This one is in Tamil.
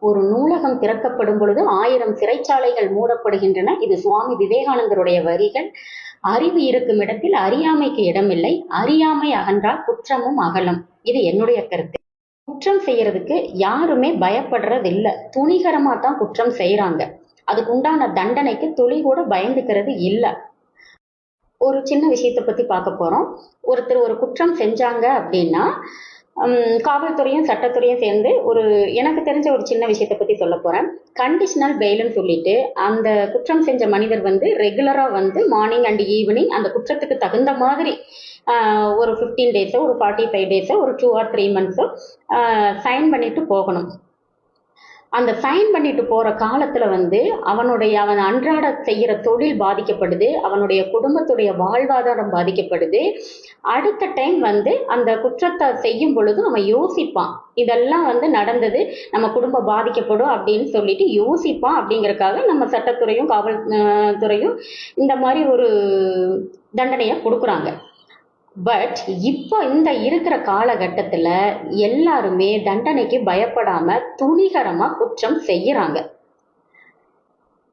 ஒரு நூலகம் திறக்கப்படும் பொழுது ஆயிரம் சிறைச்சாலைகள் மூடப்படுகின்றன. இது சுவாமி விவேகானந்தருடைய வரிகள். அறிவு இருக்கும் இடத்தில் அறியாமைக்கு இடமில்லை. அறியாமை அகன்றால் குற்றமும் அகலம். இது என்னுடைய கருத்து. குற்றம் செய்யறதுக்கு யாருமே பயப்படுறது துணிகரமா தான் குற்றம் செய்யறாங்க அதுக்கு உண்டான தண்டனைக்கு துளி கூட பயந்துக்கிறது இல்லை. ஒரு சின்ன விஷயத்தை பத்தி பார்க்க போறோம். ஒருத்தர் ஒரு குற்றம் செஞ்சாங்க அப்படின்னா காவல்துறையும் சட்டத்துறையும் சேர்ந்து ஒரு எனக்கு தெரிஞ்ச ஒரு சின்ன விஷயத்தை பற்றி சொல்ல போகிறேன் கண்டிஷனல் பெயிலுன்னு சொல்லிட்டு அந்த குற்றம் செஞ்ச மனிதர் வந்து ரெகுலராக வந்து மார்னிங் அண்ட் ஈவினிங் அந்த குற்றத்துக்கு தகுந்த மாதிரி ஒரு ஃபிஃப்டீன் டேஸோ ஒரு ஃபார்ட்டி ஃபைவ் டேஸோ ஒரு டூ ஆர் த்ரீ மந்த்ஸோ சைன் பண்ணிட்டு போகணும். அந்த சைன் பண்ணிட்டு போகிற காலத்தில் வந்து அவனுடைய அவன் அன்றாட செய்கிற தொழில் பாதிக்கப்படுது அவனுடைய குடும்பத்துடைய வாழ்வாதாரம் பாதிக்கப்படுது. அடுத்த டைம் வந்து அந்த குற்றத்தை செய்யும் பொழுது அவன் யோசிப்பான் இதெல்லாம் வந்து நடந்தது நம்ம குடும்பம் பாதிக்கப்படும் அப்படின்னு சொல்லிட்டு யோசிப்பான் அப்படிங்கிறக்காக நம்ம சட்டத்துறையும் காவல் துறையும் இந்த மாதிரி ஒரு தண்டனையை கொடுக்குறாங்க. பட் இப்போ இந்த இருக்கிற காலகட்டத்தில் எல்லாருமே தண்டனைக்கு பயப்படாமல் துணிகரமாக குற்றம் செய்கிறாங்க